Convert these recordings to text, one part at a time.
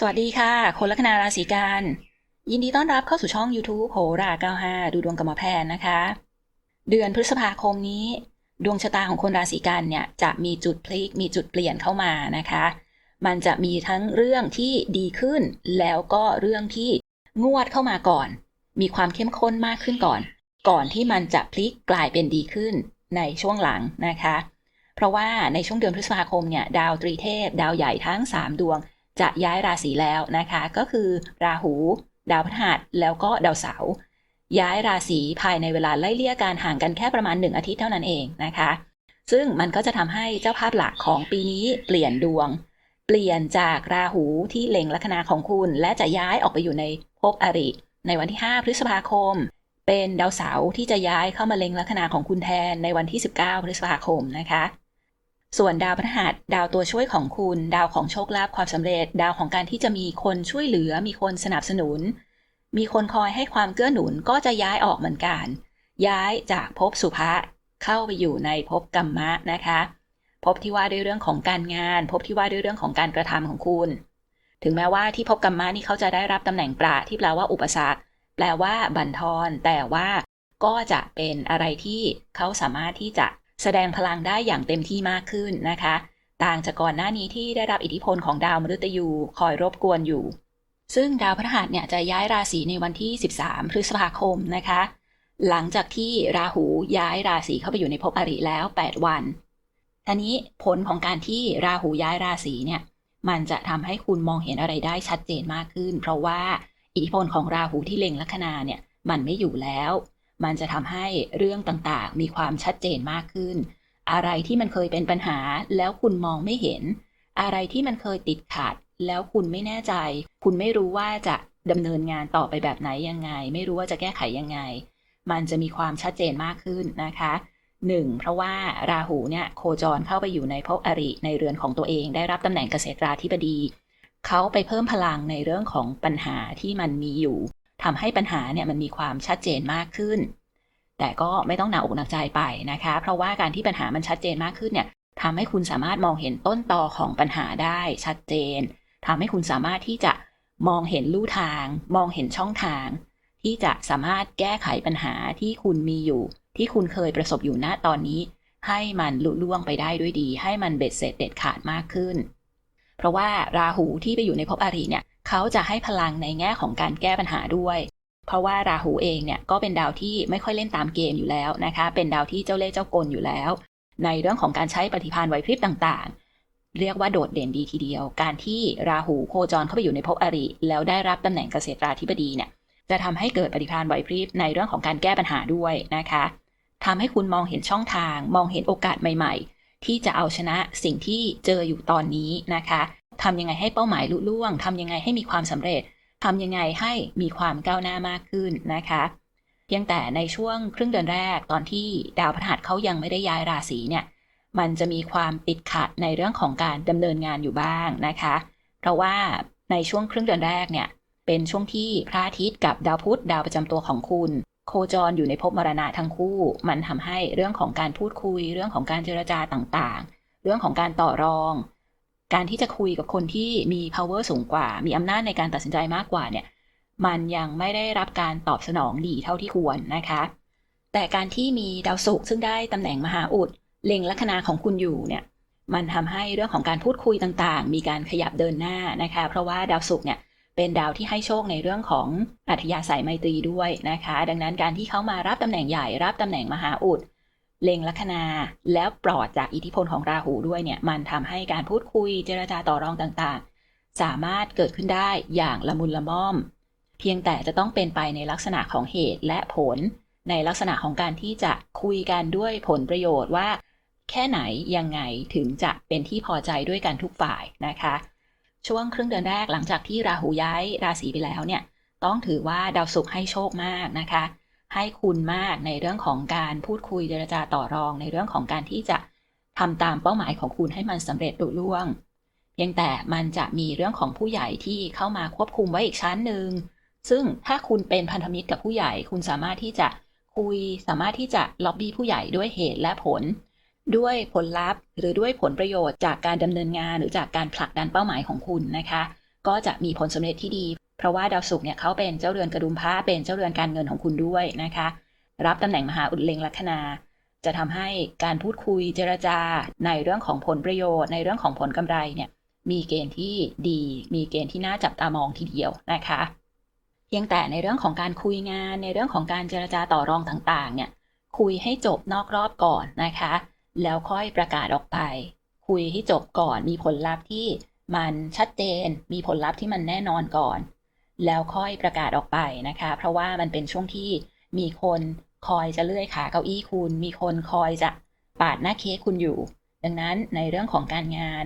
สวัสดีค่ะ คนลัคนาราศีกัน ยินดีต้อนรับเข้าสู่ช่อง YouTube โหรา95 ดูดวงกับหมอแพนนะคะ เดือนพฤษภาคมนี้ ดวงชะตาของคนราศีกันเนี่ย จะมีจุดพลิกมีจุดเปลี่ยนเข้ามานะคะ มันจะมีทั้งเรื่องที่ดีขึ้น แล้วก็เรื่องที่งวดเข้ามาก่อน มีความเข้มข้นมากขึ้นก่อน ก่อนที่มันจะพลิกกลายเป็นดีขึ้นในช่วงหลังนะคะ เพราะว่าในช่วงเดือนพฤษภาคมเนี่ยดาวตรีเทพ ดาวใหญ่ทั้ง 3 ดวง จะย้ายราศีแล้วนะคะ ก็คือราหู ดาวพฤหัสแล้วก็ดาวเสาร์ย้ายราศีภายในเวลาไล่เลี่ยการห่างกันแค่ประมาณ 1 อาทิตย์เท่านั้นเองนะคะ ซึ่งมันก็จะทำให้เจ้าภาพหลักของปีนี้เปลี่ยนดวง เปลี่ยนจากราหูที่เล็งลัคนาของคุณ และจะย้ายออกไปอยู่ในภพอริ ในวันที่ 5 พฤษภาคม เป็นดาวเสาร์ที่จะย้ายเข้ามาเล็งลัคนาของคุณแทนในวันที่ 19 พฤษภาคมนะคะ ส่วนดาวพฤหัสดาวตัวช่วยของคุณ ดาวของโชคลาภความสำเร็จ ดาวของการที่จะมีคนช่วยเหลือ มีคนสนับสนุน มีคนคอยให้ความเกื้อหนุนก็จะย้ายออกเหมือนกัน ย้ายจากภพสุภะเข้าไปอยู่ในภพกัมมะนะคะภพที่ว่าด้วยเรื่องของการงานภพที่ว่าด้วยเรื่องของการกระทำของคุณ ถึงแม้ว่าที่ภพกัมมะนี่เขาจะได้รับตำแหน่งประที่แปลว่าอุปสรรคแปลว่าบั่นทอนแต่ว่าก็จะเป็นอะไรที่เขาสามารถที่จะ แสดงพลังได้อย่างเต็มที่มากขึ้นนะคะ ต่างจากก่อนหน้านี้ที่ได้รับอิทธิพลของดาวมฤตยูคอยรบกวนอยู่ ซึ่งดาวพฤหัสเนี่ยจะย้ายราศีในวันที่ 13 พฤษภาคมนะคะ หลังจากที่ราหูย้ายราศีเข้าไปอยู่ในภพอริแล้ว 8 วันทีนี้ผลของการที่ราหูย้ายราศีเนี่ยมันจะทำให้คุณมองเห็นอะไรได้ชัดเจนมากขึ้น เพราะว่าอิทธิพลของราหูที่เล็งลัคนาเนี่ยมันไม่อยู่แล้ว มันจะทำให้เรื่องต่างๆ มีความชัดเจนมากขึ้น อะไรที่มันเคยเป็นปัญหาแล้วคุณมองไม่เห็น อะไรที่มันเคยติดขัด แล้วคุณไม่แน่ใจ คุณไม่รู้ว่าจะดำเนินงานต่อไปแบบไหนยังไง ไม่รู้ว่าจะแก้ไขยังไง มันจะมีความชัดเจนมากขึ้นนะคะหนึ่งเพราะว่าราหูเนี่ยโคจรเข้าไปอยู่ในภพอริในเรือนของตัวเอง ได้รับตำแหน่งเกษตราธิบดี เขาไปเพิ่มพลังในเรื่องของปัญหาที่มันมีอยู่ ทำให้ปัญหาเนี่ยมันมีความชัดเจนมากขึ้น แต่ก็ไม่ต้องหนักอกหนักใจไปนะคะ เพราะว่าการที่ปัญหามันชัดเจนมากขึ้นเนี่ยทำให้คุณสามารถมองเห็นต้นตอของปัญหาได้ชัดเจนทำให้คุณสามารถที่จะมองเห็นลู่ทาง มองเห็นช่องทาง ที่จะสามารถแก้ไขปัญหาที่คุณมีอยู่ ที่คุณเคยประสบอยู่ณตอนนี้ ให้มันลุล่วงไปได้ด้วยดี ให้มันเบ็ดเสร็จเด็ดขาดมากขึ้น เพราะว่าราหูที่ไปอยู่ในภพอารีเนี่ย เขาจะให้พลังในแง่ของการแก้ปัญหาด้วย เพราะว่าราหูเองเนี่ยก็เป็นดาวที่ไม่ค่อยเล่นตามเกมอยู่แล้วนะคะ เป็นดาวที่เจ้าเล่ห์เจ้ากลอยู่แล้ว ในเรื่องของการใช้ปฏิภาณไหวพริบต่างๆ เรียกว่าโดดเด่นดีทีเดียว การที่ราหูโคจรเข้าไปอยู่ในภพอริ แล้วได้รับตำแหน่งเกษตราธิบดีเนี่ยจะทำให้เกิดปฏิภาณไหวพริบในเรื่องของการแก้ปัญหาด้วยนะคะทำให้คุณมองเห็นช่องทาง มองเห็นโอกาสใหม่ ๆ ที่จะเอาชนะสิ่งที่เจออยู่ตอนนี้นะคะ ทำยังไงให้เป้าหมายลุล่วงทำยังไงให้มีความสำเร็จทำยังไงให้มีความก้าวหน้ามากขึ้นนะคะ เพียงแต่ในช่วงครึ่งเดือนแรกตอนที่ดาวพฤหัสเขายังไม่ได้ย้ายราศีเนี่ย มันจะมีความติดขัดในเรื่องของการดำเนินงานอยู่บ้างนะคะ เพราะว่าในช่วงครึ่งเดือนแรกเนี่ย เป็นช่วงที่พระอาทิตย์กับดาวพุธดาวประจำตัวของคุณ โคจรอยู่ในภพมรณะทั้งคู่ มันทำให้เรื่องของการพูดคุย เรื่องของการเจรจาต่างๆ เรื่องของการต่อรอง การที่จะคุยกับคนที่มี power สูงกว่า มีอำนาจในการตัดสินใจมากกว่าเนี่ย มันยังไม่ได้รับการตอบสนองดีเท่าที่ควรนะคะ แต่การที่มีดาวศุกร์ซึ่งได้ตำแหน่งมหาอุดเล็งลัคนาของคุณอยู่เนี่ย มันทำให้เรื่องของการพูดคุยต่างๆ มีการขยับเดินหน้านะคะ เพราะว่าดาวศุกร์เนี่ยเป็นดาวที่ให้โชคในเรื่องของอัธยาศัยไมตรีด้วยนะคะ ดังนั้นการที่เขามารับตำแหน่งใหญ่รับตำแหน่งมหาอุด เล็งลัคนาแล้วปลอดจากอิทธิพลของราหูด้วยเนี่ย มันทำให้การพูดคุยเจรจาต่อรองต่างๆ สามารถเกิดขึ้นได้อย่างละมุนละม่อม เพียงแต่จะต้องเป็นไปในลักษณะของเหตุและผล ในลักษณะของการที่จะคุยกันด้วยผลประโยชน์ว่า แค่ไหนยังไงถึงจะเป็นที่พอใจด้วยกันทุกฝ่ายนะคะ ช่วงครึ่งเดือนแรกหลังจากที่ราหูย้ายราศีไปแล้วเนี่ย ต้องถือว่าดาวศุกร์ให้โชคมากนะคะ ให้คุณมากในเรื่องของการพูดคุยเจรจาต่อรอง ในเรื่องของการที่จะทำตามเป้าหมายของคุณให้มันสำเร็จลุล่วงเพียงแต่มันจะมีเรื่องของผู้ใหญ่ที่เข้ามาควบคุมไว้อีกชั้นหนึ่งซึ่งถ้าคุณเป็นพันธมิตรกับผู้ใหญ่ คุณสามารถที่จะคุย สามารถที่จะล็อบบี้ผู้ใหญ่ด้วยเหตุและผล ด้วยผลลัพธ์ หรือด้วยผลประโยชน์จากการดำเนินงานหรือจากการผลักดันเป้าหมายของคุณนะคะ ก็จะมีผลสำเร็จที่ดี ราะว่าดาวศุกร์เนี่ยเขาเป็นเจ้าเรือนกระดุมพระเป็นเจ้าเรือนการเงินของคุณด้วยนะคะ รับตำแหน่งมหาอุดเลงลัคนา จะทำให้การพูดคุยเจรจาในเรื่องของผลประโยชน์ ในเรื่องของผลกำไรเนี่ยมีเกณฑ์ที่ดี มีเกณฑ์ที่น่าจับตามองทีเดียวนะคะ เพียงแต่ในเรื่องของการคุยงาน ในเรื่องของการเจรจาต่อรองต่างๆ เนี่ย คุยให้จบนอกรอบก่อนนะคะ แล้วค่อยประกาศออกไป คุยให้จบก่อน มีผลลัพธ์ที่มันชัดเจน มีผลลัพธ์ที่มันแน่นอนก่อน แล้วค่อยประกาศออกไปนะคะ เพราะว่ามันเป็นช่วงที่มีคนคอยจะเลื่อยขาเก้าอี้คุณ มีคนคอยจะปาดหน้าเค้กคุณอยู่ ดังนั้นในเรื่องของการงาน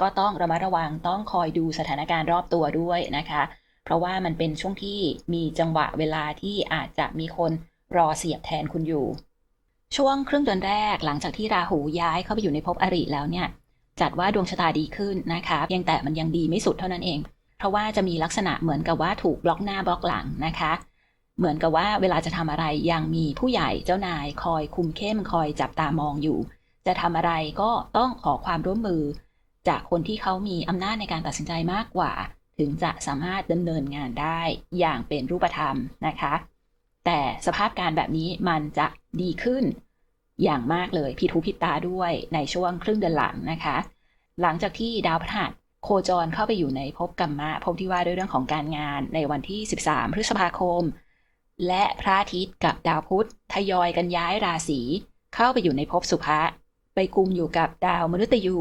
ก็ต้องระมัดระวังต้องคอยดูสถานการณ์รอบตัวด้วยนะคะ เพราะว่ามันเป็นช่วงที่มีจังหวะเวลาที่อาจจะมีคนรอเสียบแทนคุณอยู่ ช่วงครึ่งเดือนแรกหลังจากที่ราหูย้ายเข้าไปอยู่ในภพอริแล้วเนี่ย จัดว่าดวงชะตาดีขึ้นนะคะเพียงแต่มันยังดีไม่สุดเท่านั้นเอง เพราะว่าจะมีลักษณะเหมือนกับว่าถูกบล็อกหน้าบล็อกหลังนะคะ เหมือนกับว่าเวลาจะทำอะไรยังมีผู้ใหญ่เจ้านายคอยคุมเข้มคอยจับตามองอยู่ จะทำอะไรก็ต้องขอความร่วมมือ จากคนที่เขามีอำนาจในการตัดสินใจมากกว่า ถึงจะสามารถดำเนินงานได้อย่างเป็นรูปธรรมนะคะ แต่สภาพการแบบนี้มันจะดีขึ้นอย่างมากเลยพิทูพิตาด้วยในช่วงครึ่งเดือนหลังนะคะ หลังจากที่ดาวพฤหัส โคจรเข้าไปอยู่ในภพกัมมะภพที่ว่าด้วยเรื่องของการงานในวันที่ 13 พฤษภาคม และพระอาทิตย์กับดาวพุธทยอยกันย้ายราศีเข้าไปอยู่ในภพสุภะไปกุมอยู่กับดาวมฤตยู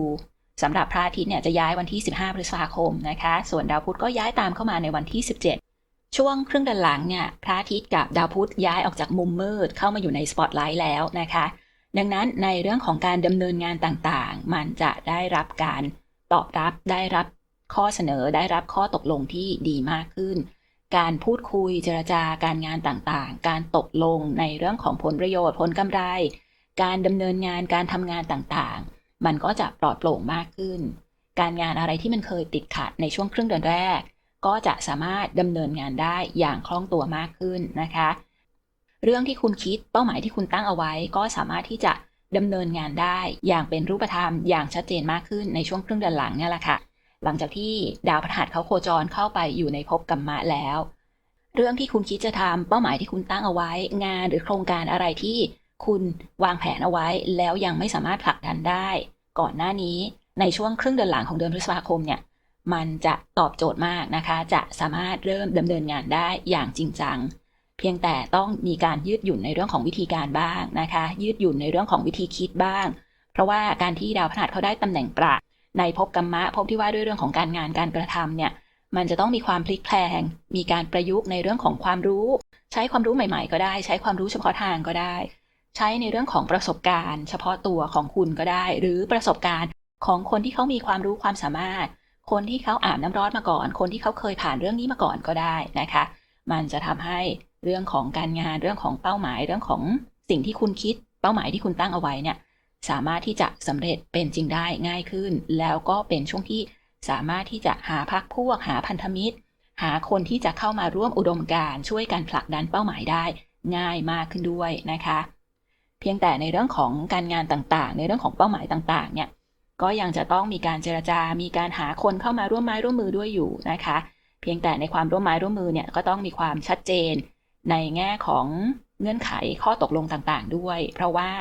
สำหรับพระอาทิตย์เนี่ยจะย้ายวันที่ 15 พฤษภาคมนะคะ ส่วนดาวพุธก็ย้ายตามเข้ามาในวันที่ 17 ช่วงครึ่งเดือนหลังเนี่ยพระอาทิตย์กับดาวพุธย้ายออกจากมุมมืดเข้ามาอยู่ในสปอตไลท์แล้วนะคะ ดังนั้นในเรื่องของการดำเนินงานต่างๆ มันจะได้รับการ ตอบรับได้รับข้อเสนอได้รับข้อตกลงที่ดีมากขึ้น การพูดคุยเจรจาการงานต่างๆ การตกลงในเรื่องของผลประโยชน์ผลกำไร การดำเนินงานการทำงานต่างๆ มันก็จะปลอดโปร่งมากขึ้น การงานอะไรที่มันเคยติดขัดในช่วงครึ่งเดือนแรก ก็จะสามารถดำเนินงานได้อย่างคล่องตัวมากขึ้นนะคะ เรื่องที่คุณคิดเป้าหมายที่คุณตั้งเอาไว้ ก็สามารถที่จะ ดำเนินงานได้อย่างเป็นรูปธรรมอย่างชัดเจนมากขึ้นในช่วงครึ่งเดือนหลังเนี่ยแหละค่ะ หลังจากที่ดาวพฤหัสเขาโคจรเข้าไปอยู่ในภพกัมมะแล้ว เรื่องที่คุณคิดจะทำเป้าหมายที่คุณตั้งเอาไว้ งานหรือโครงการอะไรที่คุณวางแผนเอาไว้ แล้วยังไม่สามารถผลักดันได้ ก่อนหน้านี้ในช่วงครึ่งเดือนหลังของเดือนพฤษภาคมเนี่ยมันจะตอบโจทย์มากนะคะ จะสามารถเริ่มดำเนินงานได้อย่างจริงจัง เพียงแต่ต้องมีการยืดหยุ่นในเรื่องของวิธีการบ้างนะคะ ยืดหยุ่นในเรื่องของวิธีคิดบ้าง เพราะว่าการที่ดาวพฤหัสเขาได้ตำแหน่งประในภพกรรมะภพที่ว่าด้วยเรื่องของการงานการกระทำเนี่ยมันจะต้องมีความพลิกแพลง มีการประยุกต์ในเรื่องของความรู้ ใช้ความรู้ใหม่ ๆ ก็ได้ ใช้ความรู้เฉพาะทางก็ได้ ใช้ในเรื่องของประสบการณ์ เฉพาะตัวของคุณก็ได้ หรือประสบการณ์ของคนที่เขามีความรู้ความสามารถ คนที่เขาอาบน้ำร้อนมาก่อน คนที่เขาเคยผ่านเรื่องนี้มาก่อนก็ได้นะคะ มันจะทำให้ เรื่องของการงานเรื่องของเป้าหมายเรื่องของสิ่งที่คุณคิด เป้าหมายที่คุณตั้งเอาไว้เนี่ยสามารถที่จะสำเร็จเป็นจริงได้ง่ายขึ้น แล้วก็เป็นช่วงที่สามารถที่จะหาพักพวกหาพันธมิตร หาคนที่จะเข้ามาร่วมอุดมการช่วยกันผลักดันเป้าหมายได้ง่ายมากขึ้นด้วยนะคะ เพียงแต่ในเรื่องของการงานต่างๆ ในเรื่องของเป้าหมายต่างๆ เนี่ยก็ยังจะต้องมีการเจรจา มีการหาคนเข้ามาร่วมไม้ร่วมมือด้วยอยู่นะคะ เพียงแต่ในความร่วมไม้ร่วมมือเนี่ยก็ต้องมีความชัดเจน ในแง่ของเงื่อนไขข้อตกลงต่างๆ ด้วย เพราะว่า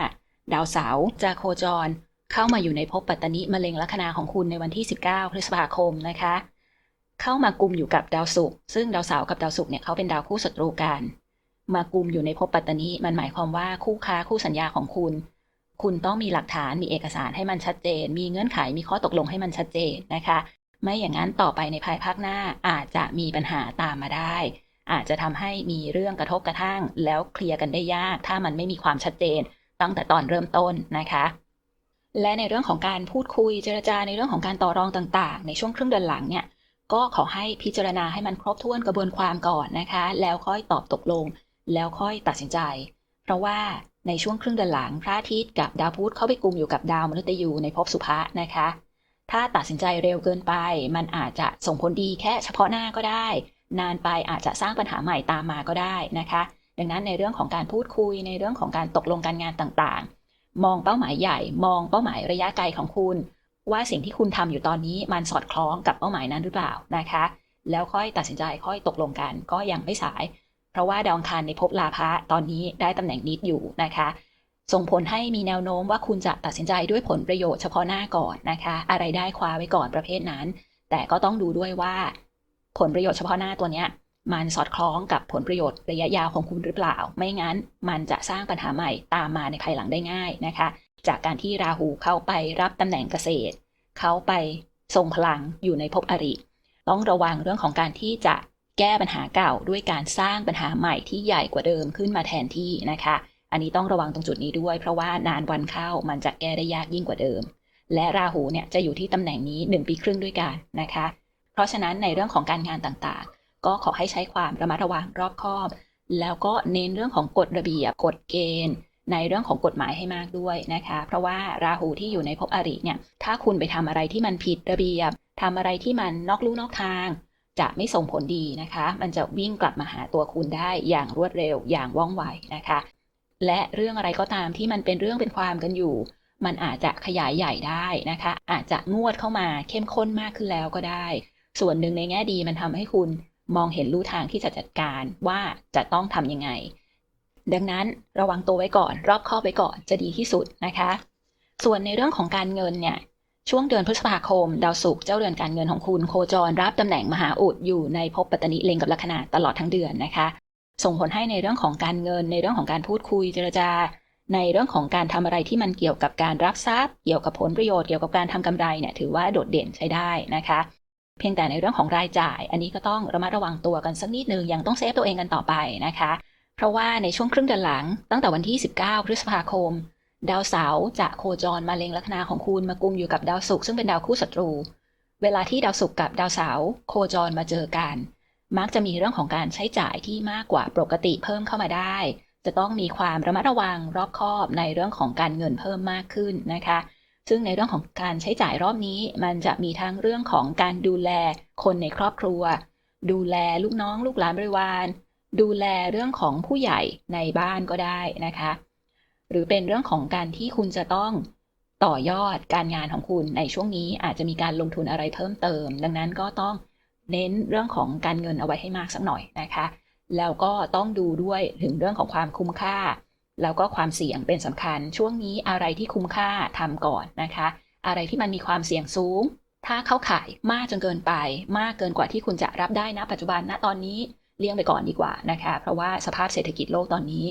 ดาวเสาร์จะโคจรเข้ามาอยู่ในภพปัตตนิมะเร็งลัคนาของคุณในวันที่ 19 พฤษภาคมนะคะ เข้ามากุมอยู่กับดาวศุกร์ซึ่งดาวเสาร์กับดาวศุกร์เนี่ยเขาเป็นดาวคู่ศัตรูกัน มากุมอยู่ในภพปัตตนิมันหมายความว่าคู่ค้าคู่สัญญาของคุณ คุณต้องมีหลักฐานมีเอกสารให้มันชัดเจน มีเงื่อนไขมีข้อตกลงให้มันชัดเจนนะคะ ไม่อย่างนั้นต่อไปในภายภาคหน้าอาจจะมีปัญหาตามมาได้ อาจจะทำให้มีเรื่องกระทบกระทั่ง แล้วเคลียร์กันได้ยาก ถ้ามันไม่มีความชัดเจน ตั้งแต่ตอนเริ่มต้นนะคะ และในเรื่องของการพูดคุยเจรจาในเรื่องของการต่อรองต่างๆ ในช่วงครึ่งเดือนหลังเนี่ยก็ขอให้พิจารณาให้มันครบถ้วนกระบวนความก่อนนะคะ แล้วค่อยตอบตกลง แล้วค่อยตัดสินใจ เพราะว่าในช่วงครึ่งเดือนหลังพระอาทิตย์กับดาวพุธเข้าไปกลุ่มอยู่กับดาวมฤตยูในภพสุภะนะคะ ถ้าตัดสินใจเร็วเกินไป มันอาจจะส่งผลดีแค่เฉพาะหน้าก็ได้ นานไปอาจจะสร้างปัญหาใหม่ตามมาก็ได้นะคะ ดังนั้นในเรื่องของการพูดคุยในเรื่องของการตกลงการงานต่างๆ มองเป้าหมายใหญ่ มองเป้าหมายระยะไกลของคุณ ว่าสิ่งที่คุณทำอยู่ตอนนี้มันสอดคล้องกับเป้าหมายนั้นหรือเปล่านะคะ แล้วค่อยตัดสินใจค่อยตกลงกันก็ยังไม่สาย เพราะว่าดาวอังคารในภพลาภะตอนนี้ได้ตำแหน่งนิดอยู่นะคะส่งผลให้มีแนวโน้มว่าคุณจะตัดสินใจด้วยผลประโยชน์เฉพาะหน้าก่อนนะคะ อะไรได้คว้าไว้ก่อนประเภทนั้น แต่ก็ต้องดูด้วยว่า ผลประโยชน์เฉพาะหน้าตัวเนี้ยมันสอดคล้องกับผลประโยชน์ระยะยาวของคุณหรือเปล่า ไม่งั้นมันจะสร้างปัญหาใหม่ตามมาในภายหลังได้ง่ายนะคะ จากการที่ราหูเข้าไปรับตำแหน่งเกษตร เขาไปทรงพลังอยู่ในภพอริ ต้องระวังเรื่องของการที่จะแก้ปัญหาเก่าด้วยการสร้างปัญหาใหม่ที่ใหญ่กว่าเดิมขึ้นมาแทนที่นะคะ อันนี้ต้องระวังตรงจุดนี้ด้วย เพราะว่านานวันเข้ามันจะแก้ได้ยากยิ่งกว่าเดิม และราหูเนี่ยจะอยู่ที่ตำแหน่งนี้ 1 ปีครึ่งด้วยกันนะคะ เพราะฉะนั้นในเรื่องของการงานต่างๆ ก็ขอให้ใช้ความระมัดระวังรอบคอบ แล้วก็เน้นเรื่องของกฎระเบียบกฎเกณฑ์ในเรื่องของกฎหมายให้มากด้วยนะคะ เพราะว่าราหูที่อยู่ในภพอริเนี่ยถ้าคุณไปทำอะไรที่มันผิดระเบียบทำอะไรที่มันนอกลู่นอกทาง จะไม่ส่งผลดีนะคะ มันจะวิ่งกลับมาหาตัวคุณได้อย่างรวดเร็วอย่างว่องไวนะคะ และเรื่องอะไรก็ตามที่มันเป็นเรื่องเป็นความกันอยู่ มันอาจจะขยายใหญ่ได้นะคะ อาจจะงวดเข้ามาเข้มข้นมากขึ้นแล้วก็ได้ ส่วนหนึ่งในแง่ดีมันทำให้คุณมองเห็นลู่ทางที่จะจัดการว่าจะต้องทำยังไง ดังนั้นระวังตัวไว้ก่อน รอบคอบไว้ก่อนจะดีที่สุดนะคะ ส่วนในเรื่องของการเงินเนี่ยช่วงเดือนพฤษภาคม ดาวศุกร์เจ้าเรือนการเงินของคุณโคจรรับตำแหน่งมหาอุดอยู่ในภพปัตตนิเลงกับลัคนาตลอดทั้งเดือนนะคะ ส่งผลให้ในเรื่องของการเงิน ในเรื่องของการพูดคุยเจรจา ในเรื่องของการทำอะไรที่มันเกี่ยวกับการรับทรัพย์ เกี่ยวกับผลประโยชน์เกี่ยวกับการทำกำไรเนี่ยถือว่าโดดเด่นใช้ได้นะคะ เพียงแต่ในเรื่องของรายจ่าย อันนี้ก็ต้องระมัดระวังตัวกันสักนิดนึงยังต้องเซฟตัวเองกันต่อไปนะคะ เพราะว่าในช่วงครึ่งเดือนหลัง ตั้งแต่วันที่ 19 พฤษภาคม ดาวเสาร์จะโคจรมาเล็งลัคนาของคุณมากุมอยู่กับดาวศุกร์ซึ่งเป็นดาวคู่ศัตรู เวลาที่ดาวศุกร์กับดาวเสาร์โคจรมาเจอกัน มักจะมีเรื่องของการใช้จ่ายที่มากกว่าปกติเพิ่มเข้ามาได้ จะต้องมีความระมัดระวังรอบคอบในเรื่องของการเงินเพิ่มมากขึ้นนะคะ ซึ่งในเรื่องของการใช้จ่ายรอบนี้ มันจะมีทั้งเรื่องของการดูแลคนในครอบครัว ดูแลลูกน้องลูกหลานบริวาร ดูแลเรื่องของผู้ใหญ่ในบ้านก็ได้นะคะ หรือเป็นเรื่องของการที่คุณจะต้องต่อยอดการงานของคุณในช่วงนี้อาจจะมีการลงทุนอะไรเพิ่มเติม ดังนั้นก็ต้องเน้นเรื่องของการเงินเอาไว้ให้มากสักหน่อยนะคะ แล้วก็ต้องดูด้วยถึงเรื่องของความคุ้มค่า แล้วก็ความเสี่ยงเป็นสำคัญ ช่วงนี้อะไรที่คุ้มค่าทำก่อนนะคะ อะไรที่มันมีความเสี่ยงสูง ถ้าเข้าขายมากจนเกินไป มากเกินกว่าที่คุณจะรับได้นะปัจจุบันณตอนนี้เลี่ยงไปก่อนดีกว่านะคะ เพราะว่าสภาพเศรษฐกิจโลกตอนนี้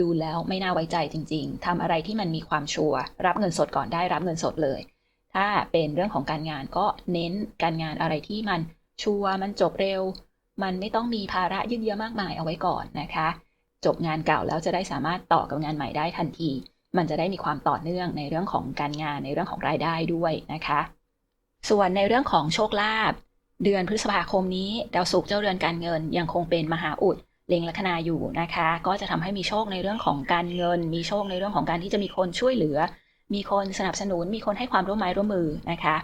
ดูแล้วไม่น่าไว้ใจจริง ๆทำอะไรที่มันมีความชัวร์รับเงินสดก่อนได้รับเงินสดเลย ถ้าเป็นเรื่องของการงานก็เน้นการงานอะไรที่มันชัวร์มันจบเร็ว มันไม่ต้องมีภาระยืดเยื้อมากมายเอาไว้ก่อนนะคะ จบงานเก่าแล้วจะได้สามารถต่อกับงานใหม่ได้ทันที มันจะได้มีความต่อเนื่องในเรื่องของการงานในเรื่องของรายได้ด้วยนะคะ ส่วนในเรื่องของโชคลาภเดือนพฤษภาคมนี้ดาวศุกร์เจ้าเรือนการเงินยังคงเป็นมหาอุดเล็งลัคนาอยู่นะคะ ก็จะทำให้มีโชคในเรื่องของการเงิน มีโชคในเรื่องของการที่จะมีคนช่วยเหลือ มีคนสนับสนุน มีคนให้ความร่วมไม้ร่วมมือนะคะ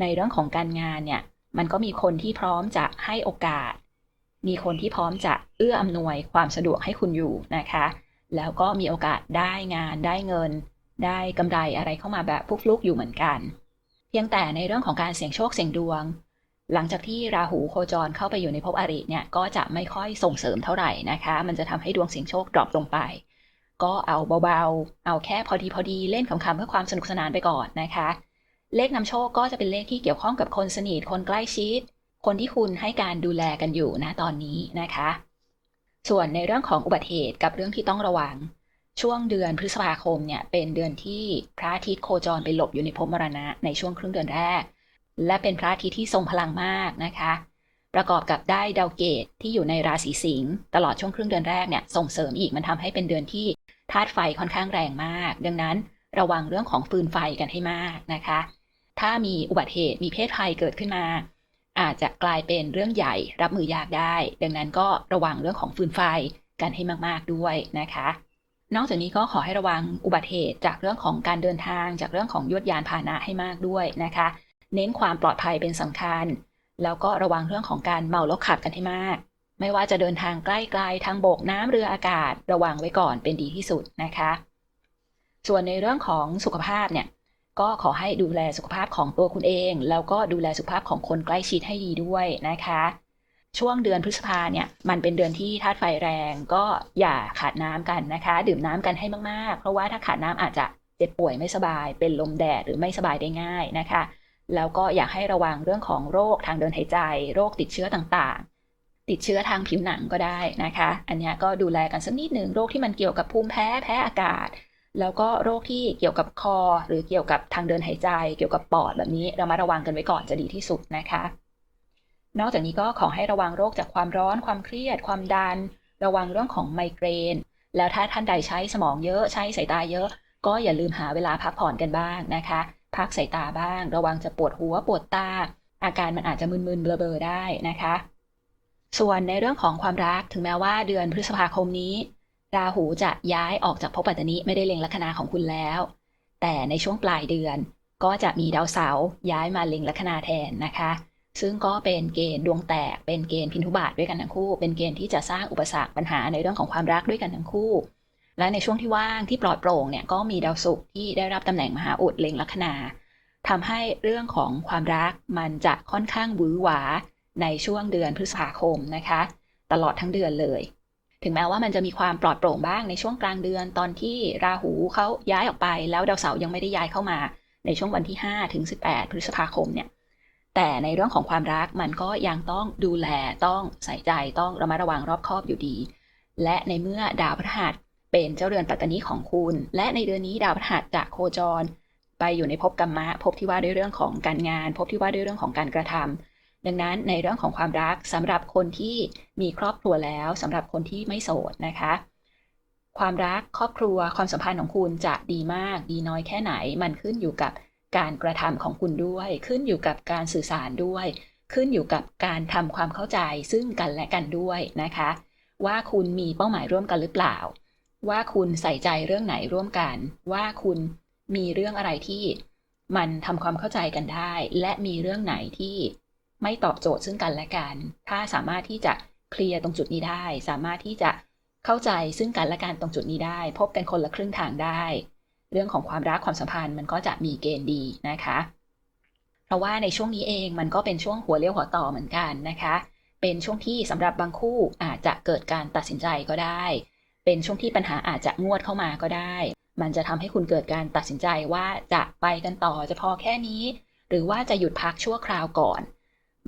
ในเรื่องของการงานเนี่ยมันก็มีคนที่พร้อมจะให้โอกาส มีคนที่พร้อมจะเอื้ออำนวยความสะดวกให้คุณอยู่นะคะ แล้วก็มีโอกาสได้งานได้เงิน ได้กำไรอะไรเข้ามาแบบฟุกลุกอยู่เหมือนกันเพียงแต่ในเรื่องของการเสี่ยงโชคเสี่ยงดวง หลังจากที่ราหูโคจรเข้าไปอยู่ในภพอริเนี่ยก็จะไม่ค่อยส่งเสริมเท่าไหร่นะคะ มันจะทำให้ดวงเสี่ยงโชคดรอปลงไป ก็เอาเบาๆ เอาแค่พอดีพอดีเล่นขำๆเพื่อความสนุกสนานไปก่อนนะคะ เลขนำโชคก็จะเป็นเลขที่เกี่ยวข้องกับคนสนิทคนใกล้ชิด คนที่คุณให้การดูแลกันอยู่นะตอนนี้นะคะ ส่วนในเรื่องของอุบัติเหตุกับเรื่องที่ต้องระวัง ช่วงเดือนพฤษภาคมเนี่ยเป็นเดือนที่พระอาทิตย์โคจรไปหลบอยู่ในภพมรณะในช่วงครึ่งเดือนแรก และเป็นพระอาทิตย์ที่ทรงพลังมากนะคะ ประกอบกับได้ดาวเกตที่อยู่ในราศีสิงห์ตลอดช่วงครึ่งเดือนแรกเนี่ยส่งเสริมอีกมันทำให้เป็นเดือนที่ธาตุไฟค่อนข้างแรงมาก ดังนั้นระวังเรื่องของฟืนไฟกันให้มากนะคะ ถ้ามีอุบัติเหตุมีเพศภัยเกิดขึ้นมา อาจจะกลายเป็นเรื่องใหญ่รับมือยากได้ ดังนั้นก็ระวังเรื่องของฟืนไฟกันให้มากๆด้วยนะคะ นอกจากนี้ก็ขอให้ระวังอุบัติเหตุจากเรื่องของการเดินทาง จากเรื่องของยวดยานพาหนะให้มากด้วยนะคะ เน้นความปลอดภัยเป็นสำคัญ แล้วก็ระวังเรื่องของการเมาแล้วขับกันให้มาก ไม่ว่าจะเดินทางใกล้ๆทางบกน้ำเรืออากาศ ระวังไว้ก่อนเป็นดีที่สุดนะคะ ส่วนในเรื่องของสุขภาพเนี่ย ก็ขอให้ดูแลสุขภาพของตัวคุณเอง แล้วก็ดูแลสุขภาพของคนใกล้ชิดให้ดีด้วยนะคะ ช่วงเดือนพฤษภาเนี่ยมันเป็นเดือนที่ธาตุไฟแรง ก็อย่าขาดน้ำกันนะคะ ดื่มน้ำกันให้มากๆ เพราะว่าถ้าขาดน้ำอาจจะเจ็บป่วยไม่สบาย เป็นลมแดดหรือไม่สบายได้ง่ายนะคะ แล้วก็อยากให้ระวังเรื่องของโรคทางเดินหายใจ โรคติดเชื้อต่างๆ ติดเชื้อทางผิวหนังก็ได้นะคะ อันนี้ก็ดูแลกันสักนิดหนึ่งโรคที่มันเกี่ยวกับภูมิแพ้แพ้อากาศ แล้วก็โรคที่เกี่ยวกับคอ หรือเกี่ยวกับทางเดินหายใจ เกี่ยวกับปอดแบบนี้เรามาระวังกันไว้ก่อนจะดีที่สุดนะคะ นอกจากนี้ก็ขอให้ระวังโรคจากความร้อน ความเครียด ความดัน ระวังเรื่องของไมเกรน แล้วถ้าท่านใดใช้สมองเยอะใช้สายตาเยอะ ก็อย่าลืมหาเวลาพักผ่อนกันบ้างนะคะ พักสายตาบ้าง ระวังจะปวดหัวปวดตา อาการมันอาจจะมึนๆเบลอๆได้นะคะ ส่วนในเรื่องของความรักถึงแม้ว่าเดือนพฤษภาคมนี้ ราหูจะย้ายออกจากภพปัตตนิไม่ได้เล็งลัคนาของคุณแล้ว แต่ในช่วงปลายเดือนก็จะมีดาวเสาร์ย้ายมาเล็งลัคนาแทนนะคะ ซึ่งก็เป็นเกณฑ์ดวงแตก เป็นเกณฑ์พินทุบาทด้วยกันทั้งคู่ เป็นเกณฑ์ที่จะสร้างอุปสรรคปัญหาในเรื่องของความรักด้วยกันทั้งคู่ และในช่วงที่ว่างที่ปลอดโปร่งเนี่ยก็มีดาวศุกร์ที่ได้รับตำแหน่งมหาอุดเล็งลัคนาทำให้เรื่องของความรักมันจะค่อนข้างหวือหวาในช่วงเดือนพฤษภาคมนะคะ ตลอดทั้งเดือนเลย ถึงแม้ว่ามันจะมีความปลอดโปร่งบ้างในช่วงกลางเดือน ตอนที่ราหูเขาย้ายออกไป แล้วดาวเสาร์ยังไม่ได้ย้ายเข้ามา ในช่วงวันที่5ถึง18 พฤษภาคมเนี่ยแต่ในเรื่องของความรักมันก็ยังต้องดูแลต้องใส่ใจต้องระมัดระวังรอบคอบอยู่ดี และในเมื่อดาวพฤหัสเป็นเจ้าเรือนปัตตานีของคุณ และในเดือนนี้ดาวพฤหัสจะโคจร ไปอยู่ในภพกรรมะภพที่ว่าด้วยเรื่องของการงานภพที่ว่าด้วยเรื่องของการกระทำ ดังนั้นในเรื่องของความรักสำหรับคนที่มีครอบครัวแล้วสำหรับคนที่ไม่โสดนะคะ ความรักครอบครัวความสัมพันธ์ของคุณจะดีมาก ดีน้อยแค่ไหน มันขึ้นอยู่กับการกระทำของคุณด้วย ขึ้นอยู่กับการสื่อสารด้วย ขึ้นอยู่กับการทำความเข้าใจซึ่งกันและกันด้วยนะคะ ว่าคุณมีเป้าหมายร่วมกันหรือเปล่า ว่าคุณใส่ใจเรื่องไหนร่วมกัน ว่าคุณมีเรื่องอะไรที่มันทำความเข้าใจกันได้ และมีเรื่องไหนที่ ไม่ตอบโจทย์ซึ่งกันและกัน ถ้าสามารถที่จะเคลียร์ตรงจุดนี้ได้ สามารถที่จะเข้าใจซึ่งกันและกันตรงจุดนี้ได้ พบกันคนละครึ่งทางได้ เรื่องของความรักความสัมพันธ์มันก็จะมีเกณฑ์ดีนะคะ เพราะว่าในช่วงนี้เองมันก็เป็นช่วงหัวเลี้ยวหัวต่อเหมือนกันนะคะ เป็นช่วงที่สำหรับบางคู่อาจจะเกิดการตัดสินใจก็ได้ เป็นช่วงที่ปัญหาอาจจะงวดเข้ามาก็ได้ มันจะทำให้คุณเกิดการตัดสินใจว่าจะไปกันต่อจะพอแค่นี้ หรือว่าจะหยุดพักชั่วคราวก่อน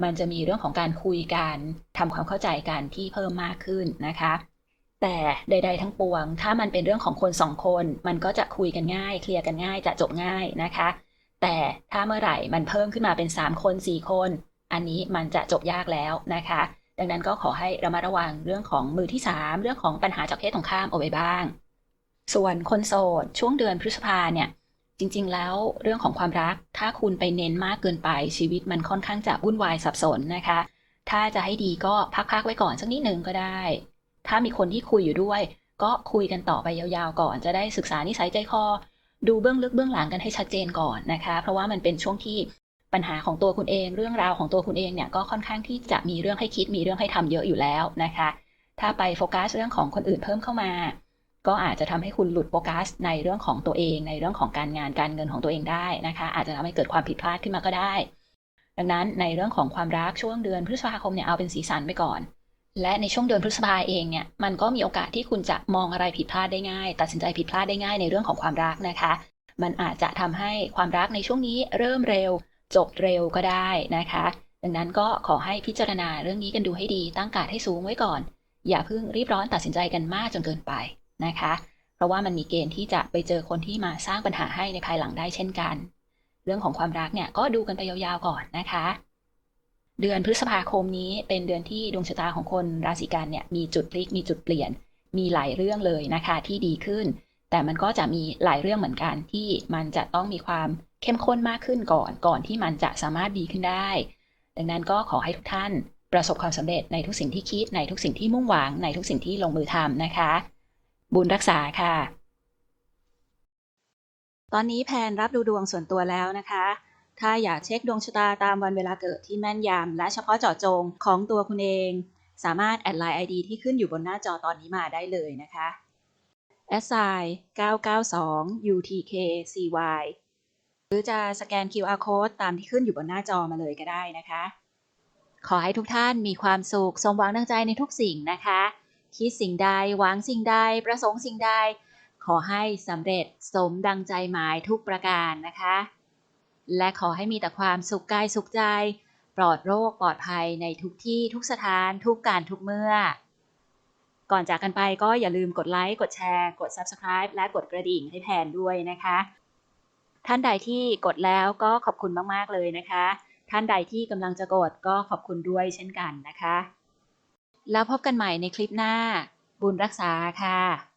มันจะมีเรื่องของการคุยกันทำความเข้าใจกันที่เพิ่มมากขึ้นนะคะ แต่ใด ๆ ทั้งปวง ถ้ามันเป็นเรื่องของคนสองคน มันก็จะคุยกันง่าย เคลียร์กันง่ายจะจบง่ายนะคะ แต่ถ้าเมื่อไหร่มันเพิ่มขึ้นมาเป็น 3 คน 4 คน อันนี้มันจะจบยากแล้วนะคะ ดังนั้นก็ขอให้ระมัดระวังเรื่องของมือที่ 3 เรื่องของปัญหาจากเพศตรงข้ามเอาไว้บ้าง ส่วนคนโสดช่วงเดือนพฤษภาเนี่ย จริง ๆ แล้วเรื่องของความรัก ถ้าคุณไปเน้นมากเกินไปชีวิตมันค่อนข้างจะวุ่นวายสับสนนะคะ ถ้าจะให้ดีก็พักๆไว้ก่อนสักนิดหนึ่งก็ได้ ถ้ามีคนที่คุยอยู่ด้วย ก็คุยกันต่อไปยาวๆก่อนจะได้ศึกษานิสัยใจคอ ดูเบื้องลึกเบื้องหลังกันให้ชัดเจนก่อนนะคะ เพราะว่ามันเป็นช่วงที่ปัญหาของตัวคุณเอง เรื่องราวของตัวคุณเองเนี่ยก็ค่อนข้างที่จะมีเรื่องให้คิดมีเรื่องให้ทำเยอะอยู่แล้วนะคะ ถ้าไปโฟกัสเรื่องของคนอื่นเพิ่มเข้ามา ก็อาจจะทำให้คุณหลุดโฟกัสในเรื่องของตัวเอง ในเรื่องของการงานการเงินของตัวเองได้นะคะ อาจจะทำให้เกิดความผิดพลาดขึ้นมาก็ได้ ดังนั้นในเรื่องของความรักช่วงเดือนพฤษภาคมเนี่ยเอาเป็นสีสันไปก่อน และในช่วงเดือนพฤษภาเองเนี่ยมันก็มีโอกาสที่คุณจะมองอะไรผิดพลาดได้ง่าย ตัดสินใจผิดพลาดได้ง่ายในเรื่องของความรักนะคะ มันอาจจะทำให้ความรักในช่วงนี้เริ่มเร็ว จบเร็วก็ได้นะคะ ดังนั้นก็ขอให้พิจารณาเรื่องนี้กันดูให้ดีตั้งการให้สูงไว้ก่อน อย่าเพิ่งรีบร้อนตัดสินใจกันมากจนเกินไป นะคะ เพราะว่ามันมีเกณฑ์ที่จะไปเจอคนที่มาสร้างปัญหาให้ในภายหลังได้เช่นกัน เรื่องของความรักเนี่ยก็ดูกันไปยาวๆก่อนนะคะ เดือนพฤษภาคมนี้เป็นเดือนที่ดวงชะตาของคนราศีกันเนี่ยมีจุดพลิกมีจุดเปลี่ยน มีหลายเรื่องเลยนะคะที่ดีขึ้น แต่มันก็จะมีหลายเรื่องเหมือนกันที่มันจะต้องมีความเข้มข้นมากขึ้นก่อนก่อนที่มันจะสามารถดีขึ้นได้ ดังนั้นก็ขอให้ทุกท่านประสบความสำเร็จในทุกสิ่งที่คิดในทุกสิ่งที่มุ่งหวังในทุกสิ่งที่ลงมือทำนะคะ บุญรักษาค่ะ ตอนนี้แพนรับดูดวงส่วนตัวแล้วนะคะ ถ้าอยากเช็คดวงชะตาตามวันเวลาเกิดที่แม่นยำและเฉพาะเจาะจงของตัวคุณเอง สามารถแอดไลน์ ID ที่ขึ้นอยู่บนหน้าจอตอนนี้มาได้เลยนะคะ s i 992 UTKCY หรือจะสแกน QR code ตามที่ขึ้นอยู่บนหน้าจอมาเลยก็ได้นะคะ ขอให้ทุกท่านมีความสุข สมหวังดังใจในทุกสิ่งนะคะ คิดสิ่งใด หวังสิ่งใด ประสงค์สิ่งใด ขอให้สำเร็จสมดังใจหมายทุกประการนะคะ และขอให้มีแต่ความสุขกายสุขใจ ปลอดโรคปลอดภัยในทุกที่ทุกสถานทุกการทุกเมื่อ ก่อนจากกันไปก็อย่าลืมกดไลค์กดแชร์ กด Subscribe และกดกระดิ่งให้แทนด้วยนะคะ ท่านใดที่กดแล้วก็ขอบคุณมากๆเลยนะคะ ท่านใดที่กำลังจะกดก็ขอบคุณด้วยเช่นกันนะคะ แล้วพบกันใหม่ในคลิปหน้า บุญรักษาค่ะ